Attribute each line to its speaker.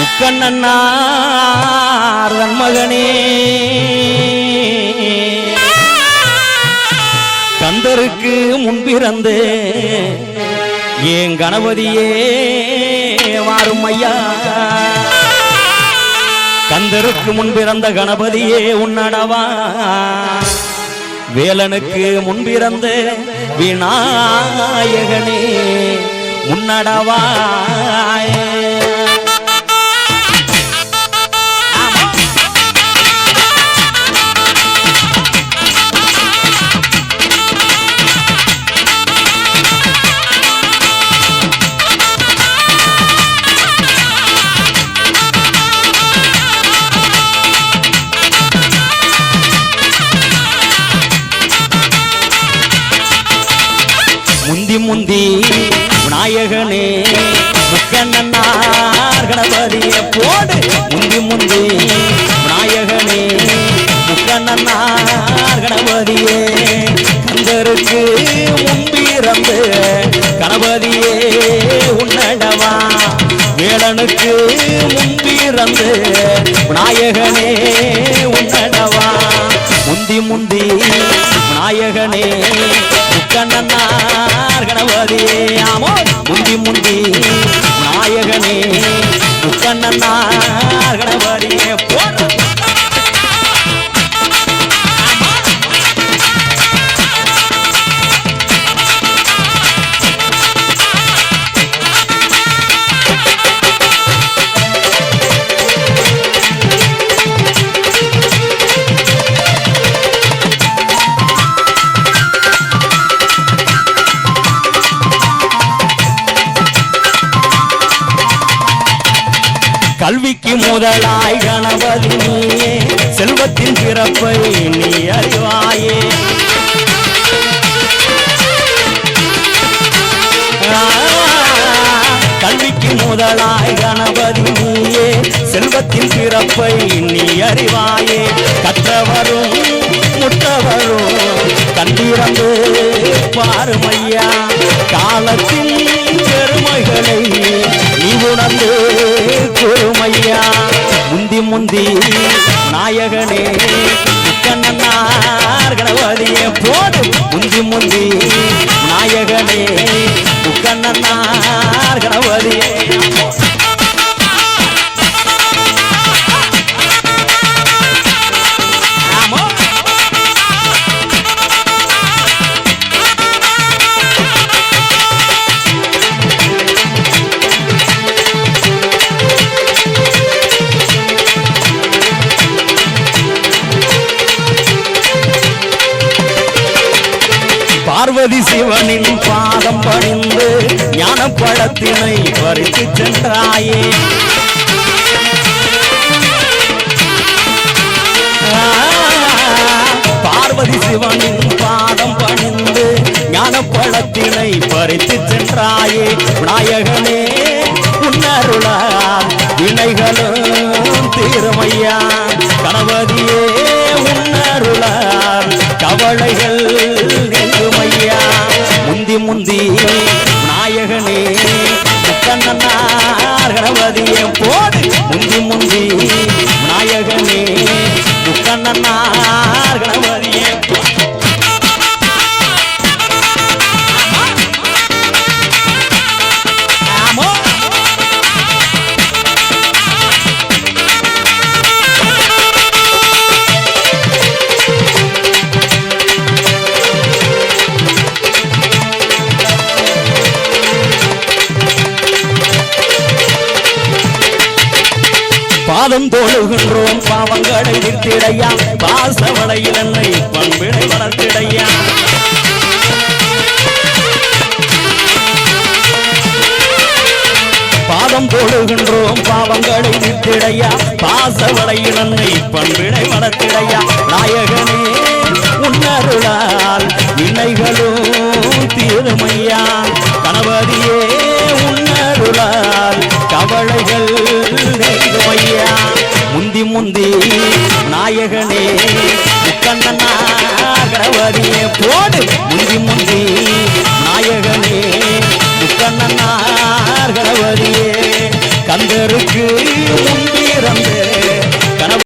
Speaker 1: முக்கண்ணன் மகனே. கந்தருக்கு முன்பிறந்து ஏன் கணபதியே வாரும் ஐயா. கந்தருக்கு முன்பிறந்த கணபதியே உன்னடவா. வேலனுக்கு முன்பிறந்த விநாயகனே முன்னடவா விநாயகனே முக்கண்ணன்னார் கணபதிய போடு. முந்தி முந்தி விநாயகனே முக்கண்ணன்னார் கணபதியே. கந்தருக்கு முன்பிறந்து கணபதியே உன்னடவா. வேலனுக்கு முன்பிறந்து விநாயகனே உன்னடவா. முந்தி முந்தி விநாயகனே முக்கண்ணன்னார் கணபதியே. முதலாய் கணபதி நீயே செல்வத்தின் பிறப்பை நீ அறிவாயே. கல்விக்கு முதலாய் கணபதி நீயே செல்வத்தின் பிறப்பை நீ அறிவாயே. கற்றவரும் முட்டவரும் கண்டிரந்து பாருமையா காலத்தின் பெருமைகளை நீ உணர்ந்து நாயகனே முக்கண்ணனார் கணபதியே போடு முந்தி முந்தி. நாயகனே முக்கண்ணனார் தேவனின் பாதம் பணிந்து ஞான படத்தினை பறித்து சென்றாயே. பார்வதி சிவனின் பாதம் பணிந்து ஞான படத்தினை பறித்து சென்றாயே. விநாயகனே முக்கண்ணனார் பாதம் தோழுகின்றோம் பாவங்களை நிறுத்திடையா பாசவளையில் என்னை பண்பினை வளர்த்திடையா? பாதம் போடுகின்றோம் பாவங்களை நிறுத்திடையா பாசவளையில் என்னை பண்பினை வளர்த்திடையா? நாயகனே உன்னருளால் வினைகளும் தீருமையா? கணபதியே உன்னருளால் கவலைகள் முந்தி நாயகனே முக்கண்ணனா போடு முந்தி முந்தி